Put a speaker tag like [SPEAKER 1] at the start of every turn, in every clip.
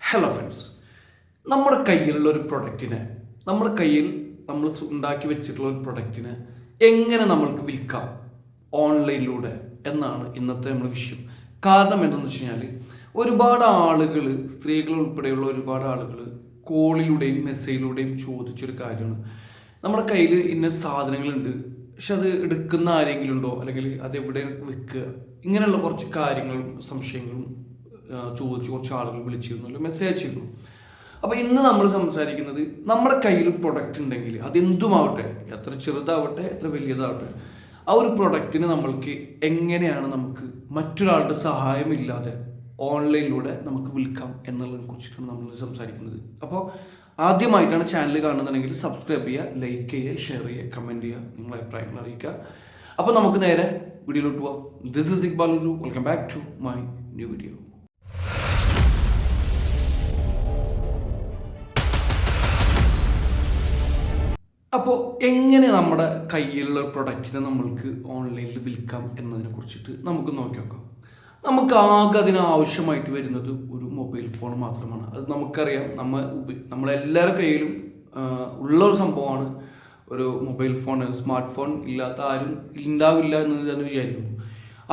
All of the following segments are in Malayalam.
[SPEAKER 1] ഹലോ ഫ്രണ്ട്സ് നമ്മുടെ കയ്യിലുള്ള ഒരു പ്രൊഡക്റ്റിനെ നമ്മുടെ കയ്യിൽ നമ്മൾ ഉണ്ടാക്കി വെച്ചിട്ടുള്ള ഒരു പ്രൊഡക്റ്റിനെ എങ്ങനെ നമ്മൾക്ക് വിൽക്കാം? ഓൺലൈനിലൂടെ എന്നാണ് ഇന്നത്തെ നമ്മുടെ വിഷയം. കാരണം എന്താണെന്ന് വെച്ച് കഴിഞ്ഞാൽ ഒരുപാട് ആളുകൾ സ്ത്രീകൾ ഉൾപ്പെടെയുള്ള ഒരുപാട് ആളുകൾ കോളിലൂടെയും മെസ്സേജിലൂടെയും ചോദിച്ചൊരു കാര്യമാണ്. നമ്മുടെ കയ്യിൽ ഇന്ന സാധനങ്ങളുണ്ട്. പക്ഷെ അത് എടുക്കുന്ന ആരെങ്കിലും ഉണ്ടോ? അല്ലെങ്കിൽ അത് എവിടെ വെക്കുക? ഇങ്ങനെയുള്ള കുറച്ച് കാര്യങ്ങളും സംശയങ്ങളും ചോദിച്ച് കുറച്ച് ആളുകൾ വിളിച്ചിരുന്നു അല്ലെങ്കിൽ മെസ്സേജ് അയച്ചിരുന്നു. അപ്പോൾ ഇന്ന് നമ്മൾ സംസാരിക്കുന്നത് നമ്മുടെ കയ്യിൽ പ്രൊഡക്റ്റ് ഉണ്ടെങ്കിൽ അതെന്തുമാവട്ടെ എത്ര ചെറുതാവട്ടെ എത്ര വലിയതാവട്ടെ ആ ഒരു പ്രൊഡക്റ്റിന് നമ്മൾക്ക് എങ്ങനെയാണ് നമുക്ക് മറ്റൊരാളുടെ സഹായമില്ലാതെ ഓൺലൈനിലൂടെ നമുക്ക് വിൽക്കാം എന്നുള്ളതിനെ കുറിച്ചിട്ടാണ് നമ്മൾ സംസാരിക്കുന്നത്. അപ്പോൾ ആദ്യമായിട്ടാണ് ചാനൽ കാണുന്നുണ്ടെങ്കിൽ സബ്സ്ക്രൈബ് ചെയ്യുക ലൈക്ക് ചെയ്യുക ഷെയർ ചെയ്യുക കമന്റ് ചെയ്യുക നിങ്ങളുടെ അഭിപ്രായങ്ങൾ അറിയിക്കുക. അപ്പോൾ നമുക്ക് നേരെ വീഡിയോയിലോട്ട് പോവാം. This is Iqbal welcome back to my new video അപ്പോൾ എങ്ങനെ നമ്മുടെ കയ്യിലുള്ള പ്രൊഡക്റ്റിനെ നമ്മൾക്ക് ഓൺലൈനിൽ വിൽക്കാം എന്നതിനെ കുറിച്ചിട്ട് നമുക്ക് നോക്കി നോക്കാം. നമുക്ക് ആകെ അതിന് ആവശ്യമായിട്ട് വരുന്നത് ഒരു മൊബൈൽ ഫോൺ മാത്രമാണ്. അത് നമുക്കറിയാം. നമ്മൾ നമ്മളെല്ലാവരുടെ കയ്യിലും ഉള്ള ഒരു സംഭവമാണ് ഒരു മൊബൈൽ ഫോൺ സ്മാർട്ട് ഫോൺ ഇല്ലാത്ത ആരും ഉണ്ടാവില്ല എന്ന് തന്നെ വിചാരിക്കുന്നു.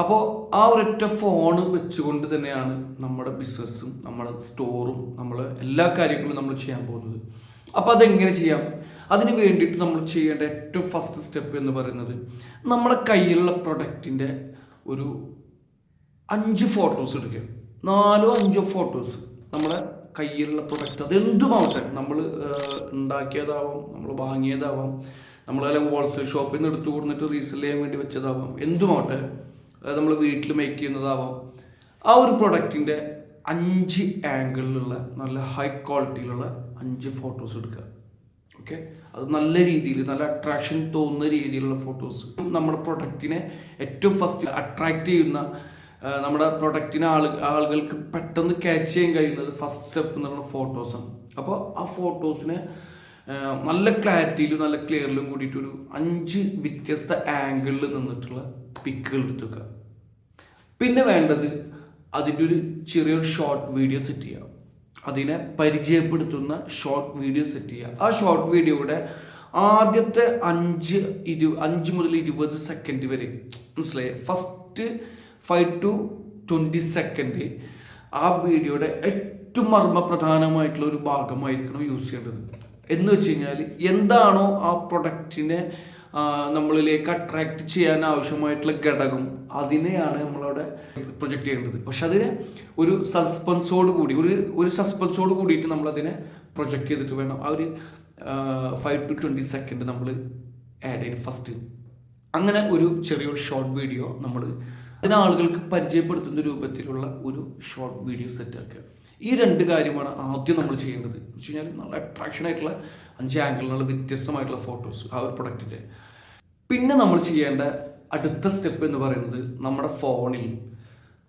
[SPEAKER 1] അപ്പോൾ ആ ഒരൊറ്റ ഫോൺ വെച്ചുകൊണ്ട് തന്നെയാണ് നമ്മുടെ ബിസിനസ്സും നമ്മുടെ സ്റ്റോറും നമ്മൾ എല്ലാ കാര്യങ്ങളും നമ്മൾ ചെയ്യാൻ പോകുന്നത്. അപ്പോൾ അതെങ്ങനെ ചെയ്യാം? അതിന് വേണ്ടിയിട്ട് നമ്മൾ ചെയ്യേണ്ട ഏറ്റവും ഫസ്റ്റ് സ്റ്റെപ്പ് എന്ന് പറയുന്നത് നമ്മുടെ കയ്യിലുള്ള പ്രൊഡക്റ്റിന്റെ ഒരു അഞ്ച് ഫോട്ടോസ് എടുക്കുക. നാലോ അഞ്ചോ ഫോട്ടോസ് നമ്മുടെ കയ്യിലുള്ള പ്രൊഡക്റ്റ് അത് എന്തുമാവട്ടെ നമ്മൾ ഉണ്ടാക്കിയതാവാം നമ്മൾ വാങ്ങിയതാവാം നമ്മളെല്ലാം ഹോൾസെയിൽ ഷോപ്പിൽ നിന്ന് എടുത്തു കൊടുത്തിട്ട് റീസെൽ ചെയ്യാൻ വേണ്ടി വെച്ചതാവാം എന്തുമാവട്ടെ അതായത് നമ്മൾ വീട്ടിൽ മേക്ക് ചെയ്യുന്നതാവാം. ആ ഒരു പ്രൊഡക്റ്റിന്റെ അഞ്ച് ആംഗിളിലുള്ള നല്ല ഹൈ ക്വാളിറ്റിയിലുള്ള അഞ്ച് ഫോട്ടോസ് എടുക്കുക. ഓക്കെ അത് നല്ല രീതിയിൽ നല്ല അട്രാക്ഷൻ തോന്നുന്ന രീതിയിലുള്ള ഫോട്ടോസ് നമ്മുടെ പ്രൊഡക്റ്റിനെ ഏറ്റവും ഫസ്റ്റ് അട്രാക്റ്റ് ചെയ്യുന്ന നമ്മുടെ പ്രൊഡക്റ്റിനെ ആൾ ആളുകൾക്ക് പെട്ടെന്ന് ക്യാച്ച് ചെയ്യാൻ കഴിയുന്നത് ഫസ്റ്റ് സ്റ്റെപ്പ് എന്ന് പറയുന്ന ഫോട്ടോസാണ് അപ്പോൾ ആ ഫോട്ടോസിനെ നല്ല ക്ലാരിറ്റിയിലും നല്ല ക്ലിയറിലും കൂടിയിട്ട് ഒരു അഞ്ച് വ്യത്യസ്ത ആംഗിളിൽ നിന്നിട്ടുള്ള പിക്കുകൾ എടുത്തു വെക്കുക. പിന്നെ വേണ്ടത് അതിന്റെ ഒരു ചെറിയൊരു ഷോർട്ട് വീഡിയോ സെറ്റ് ചെയ്യുക അതിനെ പരിചയപ്പെടുത്തുന്ന ഷോർട്ട് വീഡിയോ സെറ്റ് ചെയ്യുക ആ ഷോർട്ട് വീഡിയോയുടെ ആദ്യത്തെ അഞ്ച് ഇരു അഞ്ച് മുതൽ ഇരുപത് സെക്കൻഡ് വരെ മനസ്സിലായി? First five to twenty second ആ വീഡിയോയുടെ ഏറ്റവും മർമ്മപ്രധാനമായിട്ടുള്ള ഒരു ഭാഗമായിരിക്കണം യൂസ് ചെയ്യേണ്ടത്. എന്ന് വെച്ച് കഴിഞ്ഞാൽ എന്താണോ ആ പ്രൊഡക്റ്റിനെ നമ്മളിലേക്ക് അട്രാക്ട് ചെയ്യാൻ ആവശ്യമായിട്ടുള്ള ഘടകം അതിനെയാണ് നമ്മളവിടെ പ്രൊജക്റ്റ് ചെയ്യേണ്ടത്. പക്ഷെ അതിനെ ഒരു സസ്പെൻസോട് കൂടി ഒരു ഒരു സസ്പെൻസോട് കൂടിയിട്ട് നമ്മളതിനെ പ്രൊജക്റ്റ് ചെയ്തിട്ട് വേണം. ആ ഒരു ഫൈവ് ടു ട്വന്റി സെക്കൻഡ് നമ്മൾ ആഡ് ചെയ്ത് ഫസ്റ്റ് അങ്ങനെ ഒരു ചെറിയൊരു ഷോർട്ട് വീഡിയോ നമ്മൾ അതിന് ആളുകൾക്ക് പരിചയപ്പെടുത്തുന്ന രൂപത്തിലുള്ള ഒരു ഷോർട്ട് വീഡിയോ സെറ്റ് ആക്കുക. ഈ രണ്ട് കാര്യമാണ് ആദ്യം നമ്മൾ ചെയ്യേണ്ടത്. എന്ന് വെച്ച് കഴിഞ്ഞാൽ നല്ല അട്രാക്ഷൻ ആയിട്ടുള്ള അഞ്ച് ആംഗിളിലുള്ള വ്യത്യസ്തമായിട്ടുള്ള ഫോട്ടോസ് ആ ഒരു പ്രൊഡക്റ്റിന്റെ പിന്നെ നമ്മൾ ചെയ്യേണ്ട അടുത്ത സ്റ്റെപ്പ് എന്ന് പറയുന്നത് നമ്മുടെ ഫോണിൽ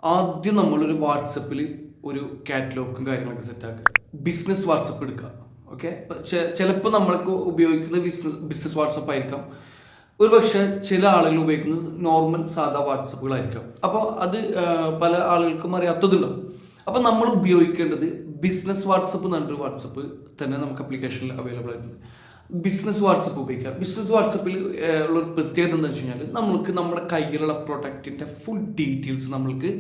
[SPEAKER 1] ആദ്യം നമ്മളൊരു വാട്സപ്പിൽ ഒരു കാറ്റലോഗും കാര്യങ്ങളൊക്കെ സെറ്റാക്കുക ബിസിനസ് വാട്സപ്പ് എടുക്കുക. ഓക്കെ ചിലപ്പോൾ നമ്മൾക്ക് ഉപയോഗിക്കുന്നത് ബിസിനസ് ബിസിനസ് വാട്സപ്പ് ആയിരിക്കാം. ഒരു പക്ഷേ ചില ആളുകൾ ഉപയോഗിക്കുന്നത് നോർമൽ സാധാ വാട്സപ്പുകളായിരിക്കാം അപ്പോൾ അത് പല ആളുകൾക്കും അറിയാത്തതുണ്ടാവും അപ്പോൾ നമ്മൾ ഉപയോഗിക്കേണ്ടത് ബിസിനസ് വാട്സപ്പ് പറഞ്ഞൊരു വാട്സപ്പ് തന്നെ നമുക്ക് അപ്ലിക്കേഷനിൽ അവൈലബിൾ ആയിട്ടുണ്ട്. ബിസിനസ് വാട്സപ്പ് ഉപയോഗിക്കുക ബിസിനസ് വാട്സപ്പിൽ ഉള്ള ഒരു പ്രത്യേകത എന്ന് വെച്ച് കഴിഞ്ഞാൽ നമ്മൾക്ക് നമ്മുടെ കയ്യിലുള്ള പ്രൊഡക്റ്റിന്റെ ഫുൾ ഡീറ്റെയിൽസ് നമ്മൾക്ക്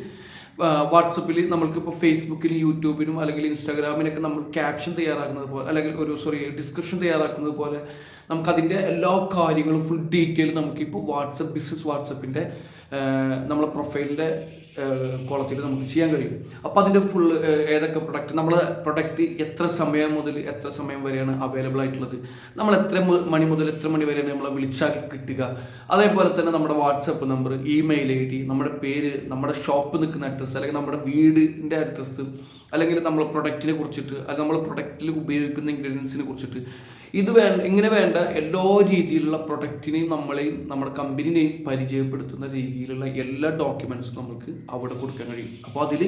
[SPEAKER 1] വാട്സപ്പിൽ നമ്മൾക്ക് ഇപ്പോൾ ഫേസ്ബുക്കിലും യൂട്യൂബിലും അല്ലെങ്കിൽ ഇൻസ്റ്റാഗ്രാമിലൊക്കെ നമ്മൾ ക്യാപ്ഷൻ തയ്യാറാക്കുന്നത് പോലെ അല്ലെങ്കിൽ ഒരു സോറി ഡിസ്ക്രിപ്ഷൻ തയ്യാറാക്കുന്നത് പോലെ നമുക്കതിന്റെ എല്ലാ കാര്യങ്ങളും ഫുൾ ഡീറ്റെയിൽ നമുക്കിപ്പോൾ വാട്സപ്പ് ബിസിനസ് വാട്സപ്പിന്റെ നമ്മളെ പ്രൊഫൈലിന്റെ കോളത്തിൽ നമുക്ക് ചെയ്യാൻ കഴിയും. അപ്പോൾ അതിന്റെ ഫുൾ ഏതൊക്കെ പ്രൊഡക്റ്റ് നമ്മളെ പ്രൊഡക്റ്റ് എത്ര സമയം മുതൽ എത്ര സമയം വരെയാണ് അവൈലബിൾ ആയിട്ടുള്ളത് നമ്മൾ എത്ര മണി മുതൽ എത്ര മണി വരെയാണ് നമ്മളെ വിളിച്ചാൽ കിട്ടുക. അതേപോലെ തന്നെ നമ്മുടെ WhatsApp number email I D നമ്മുടെ പേര് നമ്മുടെ ഷോപ്പ് നിൽക്കുന്ന അഡ്രസ്സ് അല്ലെങ്കിൽ നമ്മുടെ വീടിന്റെ അഡ്രസ്സ് അല്ലെങ്കിൽ നമ്മൾ പ്രൊഡക്റ്റിനെ കുറിച്ചിട്ട് അല്ലെങ്കിൽ നമ്മൾ പ്രൊഡക്റ്റിൽ ഉപയോഗിക്കുന്ന ഇൻഗ്രീഡിയൻസിനെ കുറിച്ചിട്ട് ഇത് വേണ്ട ഇങ്ങനെ വേണ്ട എല്ലാ രീതിയിലുള്ള പ്രൊഡക്റ്റിനെയും നമ്മളെയും നമ്മുടെ കമ്പനിനെയും പരിചയപ്പെടുത്തുന്ന രീതിയിലുള്ള എല്ലാ ഡോക്യുമെൻസും നമുക്ക് അവിടെ കൊടുക്കാൻ കഴിയും. അപ്പോൾ അതിൽ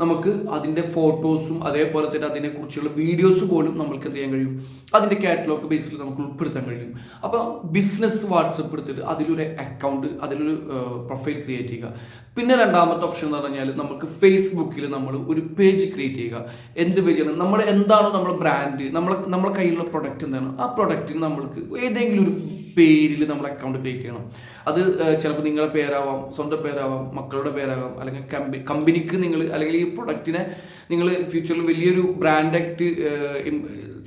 [SPEAKER 1] നമുക്ക് അതിന്റെ ഫോട്ടോസും അതേപോലെ തന്നെ അതിനെക്കുറിച്ചുള്ള വീഡിയോസ് പോലും നമുക്ക് എന്ത് ചെയ്യാൻ കഴിയും? അതിന്റെ കാറ്റലോഗ് ബേസിൽ നമുക്ക് ഉൾപ്പെടുത്താൻ കഴിയും. അപ്പോൾ ബിസിനസ് വാട്സപ്പ് എടുത്തിട്ട് അതിലൊരു അക്കൗണ്ട് അതിലൊരു പ്രൊഫൈൽ ക്രിയേറ്റ് ചെയ്യുക. പിന്നെ രണ്ടാമത്തെ ഓപ്ഷൻ എന്ന് പറഞ്ഞാൽ നമുക്ക് ഫേസ്ബുക്കിൽ നമ്മൾ ഒരു പേജ് ക്രിയേറ്റ് ചെയ്യുക. എന്ത് പേജാണ് നമ്മൾ എന്താണോ നമ്മുടെ ബ്രാൻഡ് നമ്മൾ നമ്മുടെ കയ്യിലുള്ള പ്രൊഡക്റ്റ് എന്താണ്? ആ പ്രൊഡക്റ്റിന് നമ്മൾക്ക് ഏതെങ്കിലും ഒരു പേരിൽ നമ്മൾ അക്കൗണ്ട് ക്രിയേറ്റ് ചെയ്യണം. അത് ചിലപ്പോൾ നിങ്ങളുടെ പേരാവാം സ്വന്തം പേരാവാം മക്കളുടെ പേരാവാം അല്ലെങ്കിൽ കമ്പനി കമ്പനിക്ക് നിങ്ങൾ അല്ലെങ്കിൽ ഈ പ്രൊഡക്റ്റിനെ നിങ്ങൾ ഫ്യൂച്ചറിൽ വലിയൊരു ബ്രാൻഡ് ആക്ട്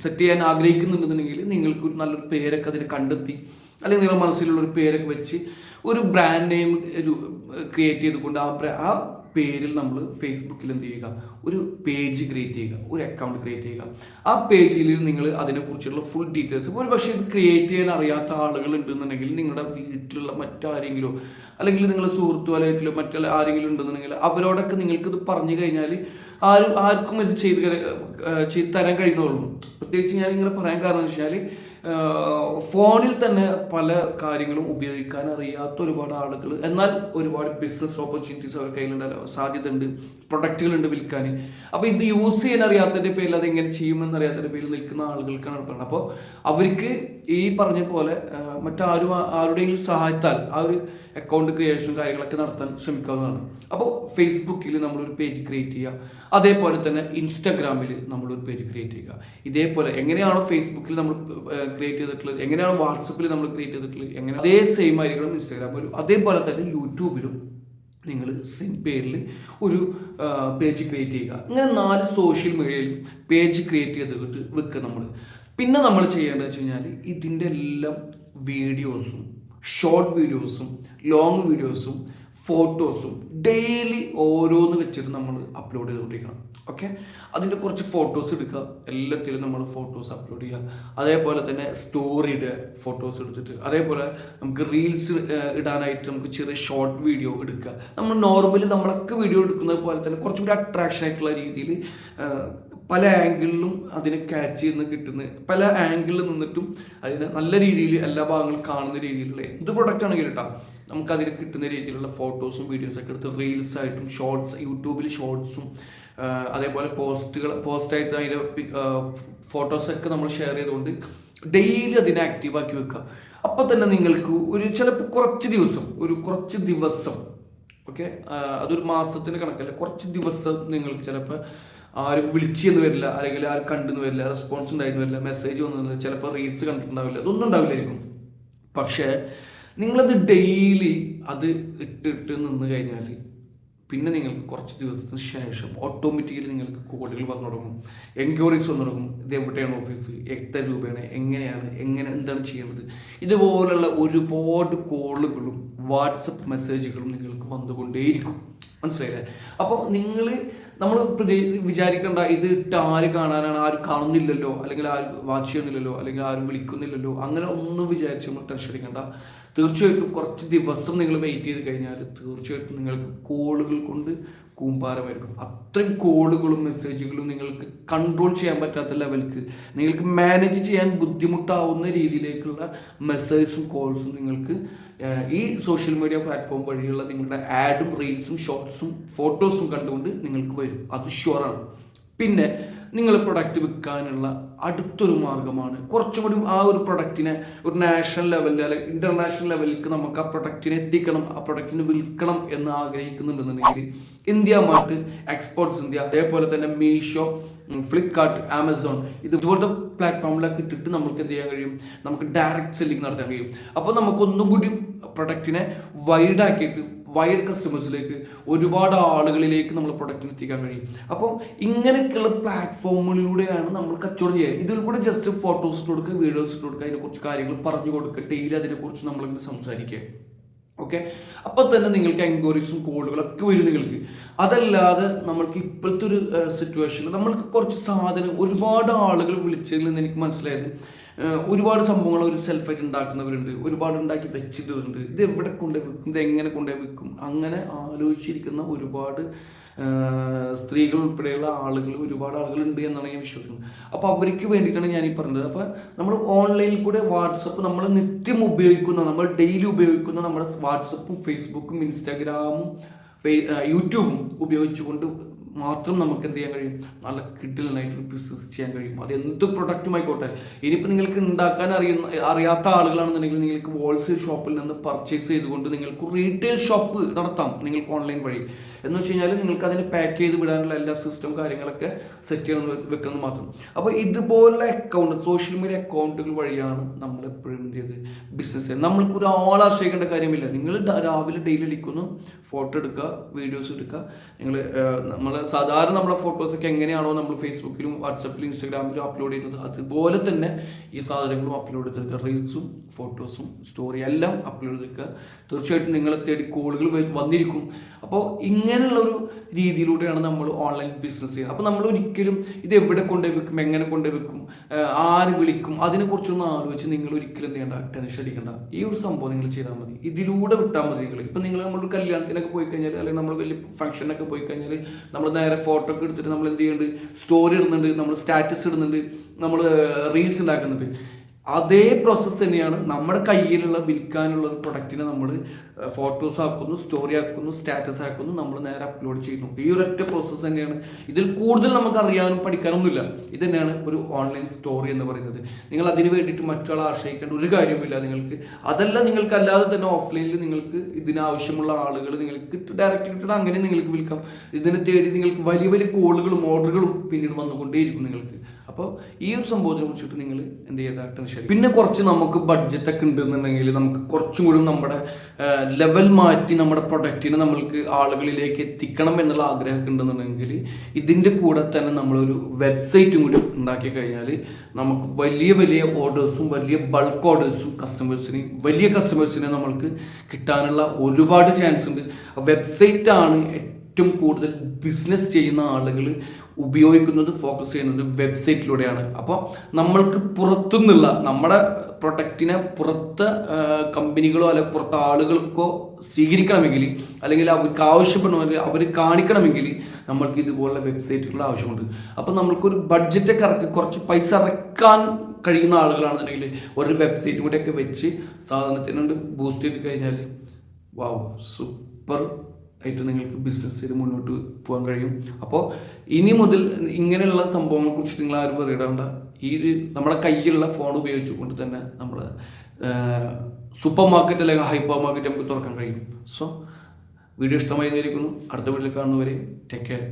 [SPEAKER 1] സെറ്റ് ചെയ്യാൻ ആഗ്രഹിക്കുന്നുണ്ടെന്നുണ്ടെങ്കിൽ നിങ്ങൾക്ക് നല്ലൊരു പേരൊക്കെ അതിന് കണ്ടെത്തി അല്ലെങ്കിൽ നിങ്ങളുടെ മനസ്സിലുള്ള ഒരു പേരൊക്കെ വെച്ച് ഒരു ബ്രാൻഡ് നെയിം ക്രിയേറ്റ് ചെയ്തുകൊണ്ട് ആ ആ പേരിൽ നമ്മൾ ഫേസ്ബുക്കിൽ എന്ത് ചെയ്യുക? ഒരു പേജ് ക്രിയേറ്റ് ചെയ്യുക ഒരു അക്കൗണ്ട് ക്രിയേറ്റ് ചെയ്യുക. ആ പേജിൽ നിങ്ങൾ അതിനെക്കുറിച്ചുള്ള ഫുൾ ഡീറ്റെയിൽസ് ഒരു പക്ഷേ ഇത് ക്രിയേറ്റ് ചെയ്യാൻ അറിയാത്ത ആളുകൾ ഉണ്ടെന്നുണ്ടെങ്കിൽ നിങ്ങളുടെ വീട്ടിലുള്ള മറ്റാരെങ്കിലും അല്ലെങ്കിൽ നിങ്ങളുടെ സുഹൃത്തു വലയത്തിലോ മറ്റുള്ള ആരെങ്കിലും ഉണ്ടെന്നുണ്ടെങ്കിൽ അവരോടൊക്കെ നിങ്ങൾക്ക് ഇത് പറഞ്ഞു കഴിഞ്ഞാൽ ആരും ആർക്കും ഇത് ചെയ്ത് ചെയ്ത് തരാൻ കഴിയുന്നുള്ളൂ പ്രത്യേകിച്ച് ഞാൻ ഇങ്ങനെ പറയാൻ കാരണം എന്ന് വെച്ചാൽ ഫോണിൽ തന്നെ പല കാര്യങ്ങളും ഉപയോഗിക്കാൻ അറിയാത്ത ഒരുപാട് ആളുകൾ എന്നാൽ ഒരുപാട് ബിസിനസ് ഓപ്പർച്യൂണിറ്റീസ് അവരുടെ കയ്യിലുണ്ട് സാധ്യത ഉണ്ട് വിൽക്കാൻ. അപ്പോൾ ഇത് യൂസ് ചെയ്യാൻ അറിയാത്തതിന്റെ പേരിൽ അത് എങ്ങനെ ചെയ്യുമെന്ന് അറിയാത്തതിന്റെ പേരിൽ നിൽക്കുന്ന ആളുകൾക്കാണ് പറയുന്നത് അപ്പോൾ അവർക്ക് ഈ പറഞ്ഞ പോലെ മറ്റാരും ആരുടെയും സഹായത്താൽ ആ ഒരു അക്കൗണ്ട് ക്രിയേഷൻ കാര്യങ്ങളൊക്കെ നടത്താൻ ശ്രമിക്കാവുന്നതാണ്. അപ്പോൾ ഫേസ്ബുക്കിൽ നമ്മളൊരു പേജ് ക്രിയേറ്റ് ചെയ്യുക. അതേപോലെ തന്നെ ഇൻസ്റ്റാഗ്രാമിൽ നമ്മളൊരു പേജ് ക്രിയേറ്റ് ചെയ്യുക. ഇതേപോലെ എങ്ങനെയാണോ ഫേസ്ബുക്കിൽ നമ്മൾ ക്രിയേറ്റ് ചെയ്തിട്ടുള്ളത്? എങ്ങനെയാണ് വാട്സപ്പിൽ നമ്മൾ ക്രിയേറ്റ് ചെയ്തിട്ടുള്ളത്? എങ്ങനെ? അതേ സെയിം ആയിരിക്കണം ഇൻസ്റ്റാഗ്രാമിലും അതേപോലെ തന്നെ യൂട്യൂബിലും നിങ്ങൾ സെയിം പേരിൽ ഒരു പേജ് ക്രിയേറ്റ് ചെയ്യുക. ഇങ്ങനെ നാല് സോഷ്യൽ മീഡിയയിൽ പേജ് ക്രിയേറ്റ് ചെയ്തിട്ട് വെക്കുക നമ്മൾ. പിന്നെ നമ്മൾ ചെയ്യേണ്ടത് വെച്ച് കഴിഞ്ഞാൽ ഇതിന്റെ എല്ലാം വീഡിയോസും ഷോർട്ട് വീഡിയോസും ലോങ് വീഡിയോസും ഫോട്ടോസും ഡെയിലി ഓരോന്ന് വെച്ചിട്ട് നമ്മൾ അപ്ലോഡ് ചെയ്തുകൊണ്ടിരിക്കണം ഓക്കെ അതിന്റെ കുറച്ച് ഫോട്ടോസ് എടുക്കുക. എല്ലാത്തിലും നമ്മൾ ഫോട്ടോസ് അപ്ലോഡ് ചെയ്യുക. അതേപോലെ തന്നെ സ്റ്റോറിയുടെ ഫോട്ടോസ് എടുത്തിട്ട്. അതേപോലെ നമുക്ക് റീൽസ് ഇടാനായിട്ട് നമുക്ക് ചെറിയ ഷോർട്ട് വീഡിയോ എടുക്കുക. നമ്മൾ നോർമലി നമ്മളൊക്കെ വീഡിയോ എടുക്കുന്നത് പോലെ തന്നെ കുറച്ചും കൂടി അട്രാക്ഷൻ ആയിട്ടുള്ള രീതിയിൽ പല ആംഗിളിലും അതിനെ ക്യാച്ച് ചെയ്യുന്ന കിട്ടുന്ന പല ആംഗിളിൽ നിന്നിട്ടും അതിനെ നല്ല രീതിയിൽ എല്ലാ ഭാഗങ്ങളും കാണുന്ന രീതിയിലുള്ള എന്ത് പ്രൊഡക്റ്റ് ആണെങ്കിലും കേട്ടോ നമുക്ക് അതിൽ കിട്ടുന്ന രീതിയിലുള്ള ഫോട്ടോസും വീഡിയോസും ഒക്കെ എടുത്ത് റീൽസ് ആയിട്ടും ഷോർട്സ് യൂട്യൂബിൽ ഷോർട്സും അതേപോലെ പോസ്റ്റുകൾ പോസ്റ്റ് പോസ്റ്റായിട്ട് അതിന്റെ ഫോട്ടോസൊക്കെ നമ്മൾ ഷെയർ ചെയ്തുകൊണ്ട് ഡെയിലി അതിനെ ആക്റ്റീവാക്കി വെക്കുക. അപ്പം തന്നെ നിങ്ങൾക്ക് ഒരു ചിലപ്പോൾ കുറച്ച് ദിവസം ഒരു കുറച്ച് ദിവസം ഓക്കെ അതൊരു മാസത്തിന് കണക്കല്ല കുറച്ച് ദിവസം നിങ്ങൾക്ക് ചിലപ്പോൾ ആരും വിളിച്ചെന്ന് വരില്ല അല്ലെങ്കിൽ ആരും കണ്ടെന്ന് വരില്ല റെസ്പോൺസ് ഉണ്ടായിരുന്നു വരില്ല മെസ്സേജ് വന്നില്ല ചിലപ്പോൾ റീൽസ് കണ്ടിട്ടുണ്ടാവില്ല അതൊന്നും ഉണ്ടാവില്ലായിരിക്കും. പക്ഷേ നിങ്ങളത് ഡെയിലി അത് ഇട്ടിട്ട് നിന്ന് കഴിഞ്ഞാൽ പിന്നെ നിങ്ങൾക്ക് കുറച്ച് ദിവസത്തിന് ശേഷം ഓട്ടോമാറ്റിക്കലി നിങ്ങൾക്ക് കോഡുകൾ വന്നു തുടങ്ങും. എൻക്വയറീസ് വന്നു തുടങ്ങും. ഇത് എവിടെയാണ് ഓഫീസ് എത്ര രൂപയാണ്? എങ്ങനെയാണ്? എങ്ങനെ എന്താണ് ചെയ്യേണ്ടത് ഇതുപോലുള്ള ഒരുപാട് കോളുകളും വാട്സപ്പ് മെസ്സേജുകളും നിങ്ങൾക്ക് വന്നുകൊണ്ടേയിരിക്കും. മനസ്സിലായില്ലേ? അപ്പോൾ നിങ്ങൾ നമ്മൾ വിചാരിക്കേണ്ട ഇത് ആര് കാണാനാണ്? ആരും കാണുന്നില്ലല്ലോ? അല്ലെങ്കിൽ ആരും വാച്ച് ചെയ്യുന്നില്ലല്ലോ? അല്ലെങ്കിൽ ആരും വിളിക്കുന്നില്ലല്ലോ? അങ്ങനെ ഒന്നും വിചാരിച്ച് നമ്മൾ ടെൻഷൻ അടിക്കേണ്ട തീർച്ചയായിട്ടും കുറച്ച് ദിവസം നിങ്ങൾ വെയിറ്റ് ചെയ്ത് കഴിഞ്ഞാൽ തീർച്ചയായിട്ടും നിങ്ങൾക്ക് കോളുകൾ കൊണ്ട് കൂമ്പാരമായിരിക്കും. അത്രയും കോളുകളും മെസ്സേജുകളും നിങ്ങൾക്ക് കൺട്രോൾ ചെയ്യാൻ പറ്റാത്ത ലെവൽക്ക് നിങ്ങൾക്ക് മാനേജ് ചെയ്യാൻ ബുദ്ധിമുട്ടാവുന്ന രീതിയിലേക്കുള്ള മെസ്സേജസും കോൾസും നിങ്ങൾക്ക് ഈ സോഷ്യൽ മീഡിയ പ്ലാറ്റ്ഫോം വഴിയുള്ള നിങ്ങളുടെ ആഡും റീൽസും ഷോർട്സും ഫോട്ടോസും കണ്ടുകൊണ്ട് നിങ്ങൾക്ക് വരും. അത് ഷുവറാണ് പിന്നെ നിങ്ങൾ പ്രൊഡക്റ്റ് വിൽക്കാനുള്ള അടുത്തൊരു മാർഗമാണ്. കുറച്ചും കൂടി ആ ഒരു പ്രൊഡക്റ്റിനെ ഒരു നാഷണൽ ലെവലിൽ അല്ലെങ്കിൽ ഇന്റർനാഷണൽ ലെവലിലേക്ക് നമുക്ക് ആ പ്രൊഡക്റ്റിനെ എത്തിക്കണം ആ പ്രൊഡക്റ്റിനെ വിൽക്കണം എന്ന് ആഗ്രഹിക്കുന്നുണ്ടെന്നുണ്ടെങ്കിൽ ഇന്ത്യ മാർട്ട് എക്സ്പോർട്സ് ഇന്ത്യ അതേപോലെ തന്നെ മീഷോ ഫ്ലിപ്കാർട്ട് ആമസോൺ ഇത് ഇതുപോലത്തെ പ്ലാറ്റ്ഫോമിലൊക്കെ ഇട്ടിട്ട് നമുക്ക് എന്ത് ചെയ്യാൻ കഴിയും? നമുക്ക് ഡയറക്റ്റ് സെല്ലിംഗ് നടത്താൻ കഴിയും. അപ്പോൾ നമുക്ക് ഒന്നും കൂടി പ്രൊഡക്റ്റിനെ വൈഡാക്കിയിട്ട് വൈഡ് കസ്റ്റമേഴ്സിലേക്ക് ഒരുപാട് ആളുകളിലേക്ക് നമ്മൾ പ്രൊഡക്റ്റിന് എത്തിക്കാൻ കഴിയും. അപ്പോൾ ഇങ്ങനെയൊക്കെയുള്ള പ്ലാറ്റ്ഫോമുകളിലൂടെയാണ് നമ്മൾ കച്ചവടം ചെയ്യുക. ഇതിൽ കൂടെ ജസ്റ്റ് ഫോട്ടോസ് ഇട്ട് കൊടുക്കുക വീഡിയോസ് ഇട്ട് കൊടുക്കുക അതിനെക്കുറിച്ച് കാര്യങ്ങൾ പറഞ്ഞു കൊടുക്കുക ഡെയിലി അതിനെക്കുറിച്ച് നമ്മളിങ്ങനെ സംസാരിക്കുക. ഓക്കെ അപ്പോൾ തന്നെ നിങ്ങൾക്ക് എൻക്വയറീസും കോളുകളൊക്കെ വരും നിങ്ങൾക്ക്. അതല്ലാതെ നമ്മൾക്ക് ഇപ്പോഴത്തെ ഒരു സിറ്റുവേഷനിൽ നമ്മൾക്ക് കുറച്ച് സാധനം ഒരുപാട് ആളുകൾ വിളിച്ചതിൽ നിന്ന് എനിക്ക് മനസ്സിലായത് ഒരുപാട് സംഭവങ്ങൾ ഒരു സെൽഫായിട്ട് ഉണ്ടാക്കുന്നവരുണ്ട് ഒരുപാട് ഉണ്ടാക്കി വെച്ചിട്ടുണ്ട് ഇത് എവിടെ കൊണ്ടുപോയി വെക്കും ഇത് എങ്ങനെ കൊണ്ടുപോയി വെക്കും? അങ്ങനെ ആലോചിച്ചിരിക്കുന്ന ഒരുപാട് സ്ത്രീകൾ ഉൾപ്പെടെയുള്ള ആളുകൾ ഒരുപാട് ആളുകൾ ഉണ്ട് എന്നാണ് ഞാൻ വിശ്വസിക്കുന്നത്. അപ്പോൾ അവർക്ക് വേണ്ടിയിട്ടാണ് ഞാൻ ഈ പറഞ്ഞത്. അപ്പോൾ നമ്മൾ ഓൺലൈനിൽ കൂടെ വാട്സപ്പ് നമ്മൾ നിത്യം ഉപയോഗിക്കുന്ന നമ്മൾ ഡെയിലി ഉപയോഗിക്കുന്ന നമ്മുടെ വാട്സപ്പും ഫേസ്ബുക്കും ഇൻസ്റ്റാഗ്രാമും യൂട്യൂബും ഉപയോഗിച്ചുകൊണ്ട് മാത്രം നമുക്ക് എന്ത് ചെയ്യാൻ കഴിയും? നല്ല കിഡിലനായിട്ട് ബിസിനസ് ചെയ്യാൻ കഴിയും. അത് എന്ത് പ്രൊഡക്റ്റും ആയിക്കോട്ടെ. ഇനിയിപ്പോൾ നിങ്ങൾക്ക് ഉണ്ടാക്കാൻ അറിയുന്ന അറിയാത്ത ആളുകളാണെന്നുണ്ടെങ്കിൽ നിങ്ങൾക്ക് ഹോൾസെയിൽ ഷോപ്പിൽ നിന്ന് പർച്ചേസ് ചെയ്തുകൊണ്ട് നിങ്ങൾക്ക് റീറ്റെയിൽ ഷോപ്പ് നടത്താം. നിങ്ങൾക്ക് ഓൺലൈൻ വഴി. എന്ന് വെച്ച് കഴിഞ്ഞാൽ നിങ്ങൾക്ക് അതിനെ പാക്ക് ചെയ്ത് വിടാനുള്ള എല്ലാ സിസ്റ്റം കാര്യങ്ങളൊക്കെ സെറ്റ് ചെയ്യണം വെക്കണമെന്ന് മാത്രം. അപ്പോൾ ഇതുപോലുള്ള അക്കൗണ്ട് സോഷ്യൽ മീഡിയ അക്കൗണ്ടുകൾ വഴിയാണ് നമ്മൾ എപ്പോഴും എന്ത് ചെയ്ത്? ബിസിനസ് നമ്മൾക്ക് ഒരാളെ ആശ്രയിക്കേണ്ട കാര്യമില്ല. നിങ്ങൾ രാവിലെ ഡെയിലി അടിക്കുന്നു ഫോട്ടോ എടുക്കുക വീഡിയോസ് എടുക്കുക. നിങ്ങൾ നമ്മൾ സാധാരണ നമ്മുടെ ഫോട്ടോസൊക്കെ എങ്ങനെയാണോ നമ്മൾ ഫേസ്ബുക്കിലും വാട്സപ്പിലും ഇൻസ്റ്റാഗ്രാമിലും അപ്ലോഡ് ചെയ്യുന്നത് അതുപോലെ തന്നെ ഈ സാധനങ്ങളും അപ്ലോഡ് ചെയ്തെടുക്കുക. റീൽസും ഫോട്ടോസും സ്റ്റോറി എല്ലാം അപ്ലോഡ് ചെയ്തെടുക്കുക. തീർച്ചയായിട്ടും നിങ്ങളെ തേടി കോളുകൾ വന്നിരിക്കും. അപ്പോൾ ഇങ്ങനെയുള്ളൊരു രീതിയിലൂടെയാണ് നമ്മൾ ഓൺലൈൻ ബിസിനസ് ചെയ്യുന്നത്. അപ്പോൾ നമ്മൾ ഒരിക്കലും ഇത് എവിടെ കൊണ്ടുപോയി വെക്കും എങ്ങനെ കൊണ്ടുപോയി വെക്കും ആര് വിളിക്കും അതിനെക്കുറിച്ചൊന്നും ആലോചിച്ച് നിങ്ങൾ ഒരിക്കലും എന്ത് ടെൻഷൻ അടിക്കേണ്ട. ഈ ഒരു സംഭവം നിങ്ങൾ ചെയ്താൽ മതി. ഇതിലൂടെ വിട്ടാൽ മതി നിങ്ങൾ. ഇപ്പം നിങ്ങൾ നമ്മളൊരു കല്യാണത്തിനൊക്കെ പോയി കഴിഞ്ഞാൽ അല്ലെങ്കിൽ നമ്മൾ വലിയ ഫംഗ്ഷനൊക്കെ പോയി കഴിഞ്ഞാൽ നമ്മൾ നേരെ ഫോട്ടോ ഒക്കെ എടുത്തിട്ട് നമ്മൾ എന്ത് ചെയ്യുന്നുണ്ട് സ്റ്റോറി ഇടുന്നുണ്ട് നമ്മൾ സ്റ്റാറ്റസ് ഇടുന്നുണ്ട് നമ്മൾ റീൽസ് ഉണ്ടാക്കുന്നുണ്ട്. അതേ പ്രോസസ്സ് തന്നെയാണ് നമ്മുടെ കയ്യിലുള്ള വിൽക്കാനുള്ള പ്രൊഡക്റ്റിനെ നമ്മൾ ഫോട്ടോസ് ആക്കുന്നു സ്റ്റോറി ആക്കുന്നു സ്റ്റാറ്റസ് ആക്കുന്നു നമ്മൾ നേരെ അപ്ലോഡ് ചെയ്യുന്നു ഈ ഒരൊറ്റ പ്രോസസ്സ് തന്നെയാണ്. ഇതിൽ കൂടുതൽ നമുക്ക് അറിയാനും പഠിക്കാനൊന്നുമില്ല. ഇത് തന്നെയാണ് ഒരു ഓൺലൈൻ സ്റ്റോറി എന്ന് പറയുന്നത്. നിങ്ങൾ അതിന് വേണ്ടിയിട്ട് മറ്റൊരാളെ ആശ്രയിക്കേണ്ട ഒരു കാര്യമില്ല നിങ്ങൾക്ക്. അതല്ല നിങ്ങൾക്ക് അല്ലാതെ തന്നെ ഓഫ്ലൈനിൽ നിങ്ങൾക്ക് ഇതിനാവശ്യമുള്ള ആളുകൾ നിങ്ങൾക്ക് ഡയറക്റ്റ് കിട്ടണം അങ്ങനെ നിങ്ങൾക്ക് വിൽക്കാം. ഇതിനെ തേടി നിങ്ങൾക്ക് വലിയ വലിയ കോളുകളും ഓർഡറുകളും പിന്നീട് വന്നുകൊണ്ടേയിരിക്കും നിങ്ങൾക്ക്. അപ്പോൾ ഈ ഒരു സംഭവത്തിനെ കുറിച്ചിട്ട് നിങ്ങൾ എന്ത് ചെയ്യേണ്ട? ടെൻഷൻ പിന്നെ കുറച്ച് നമുക്ക് ബഡ്ജറ്റ് ഒക്കെ ഉണ്ടെന്നുണ്ടെങ്കിൽ നമുക്ക് കുറച്ചും കൂടി നമ്മുടെ ലെവൽ മാറ്റി നമ്മുടെ പ്രൊഡക്റ്റിനെ നമ്മൾക്ക് ആളുകളിലേക്ക് എത്തിക്കണം എന്നുള്ള ആഗ്രഹമൊക്കെ ഉണ്ടെന്നുണ്ടെങ്കിൽ ഇതിന്റെ കൂടെ തന്നെ നമ്മളൊരു വെബ്സൈറ്റും കൂടി ഉണ്ടാക്കി കഴിഞ്ഞാൽ നമുക്ക് വലിയ വലിയ ഓർഡേഴ്സും വലിയ ബൾക്ക് ഓർഡേഴ്സും കസ്റ്റമേഴ്സിന് വലിയ കസ്റ്റമേഴ്സിനെ നമ്മൾക്ക് കിട്ടാനുള്ള ഒരുപാട് ചാൻസ് ഉണ്ട്. വെബ്സൈറ്റാണ് ഏറ്റവും കൂടുതൽ ബിസിനസ് ചെയ്യുന്ന ആളുകൾ ഉപയോഗിക്കുന്നത് ഫോക്കസ് ചെയ്യുന്നത് വെബ്സൈറ്റിലൂടെയാണ് അപ്പോൾ നമ്മൾക്ക് പുറത്തുനിന്നുള്ള നമ്മുടെ പ്രൊഡക്റ്റിനെ പുറത്ത് കമ്പനികളോ അല്ലെങ്കിൽ പുറത്ത് ആളുകൾക്കോ സ്വീകരിക്കണമെങ്കിൽ അല്ലെങ്കിൽ അവർക്ക് ആവശ്യപ്പെടണമെങ്കിൽ അവർ കാണിക്കണമെങ്കിൽ നമ്മൾക്ക് ഇതുപോലുള്ള വെബ്സൈറ്റുകൾ ആവശ്യമുണ്ട്. അപ്പോൾ നമ്മൾക്കൊരു ബഡ്ജറ്റൊക്കെ ഇറക്കി കുറച്ച് പൈസ ഇറക്കാൻ കഴിയുന്ന ആളുകളാണെന്നുണ്ടെങ്കിൽ ഒരു വെബ്സൈറ്റും കൂടെയൊക്കെ വെച്ച് സാധനത്തിനുണ്ട് ബൂസ്റ്റ് ചെയ്ത് കഴിഞ്ഞാൽ വാവ് സൂപ്പർ ആയിട്ട് നിങ്ങൾക്ക് ബിസിനസ് ചെയ്ത് മുന്നോട്ട് പോകാൻ കഴിയും. അപ്പോൾ ഇനി മുതൽ ഇങ്ങനെയുള്ള സംഭവങ്ങളെ കുറിച്ചിട്ട് നിങ്ങൾ ആരും പറയണ്ട ഈ ഒരു നമ്മുടെ കയ്യിലുള്ള ഫോൺ ഉപയോഗിച്ചുകൊണ്ട് തന്നെ നമ്മൾ സൂപ്പർ മാർക്കറ്റ് അല്ലെങ്കിൽ ഹൈപ്പർ മാർക്കറ്റ് നമുക്ക് തുറക്കാൻ കഴിയും. സോ വീഡിയോ ഇഷ്ടമായി അടുത്ത വീട്ടിൽ കാണുന്നവരെ ടേക്ക് കെയർ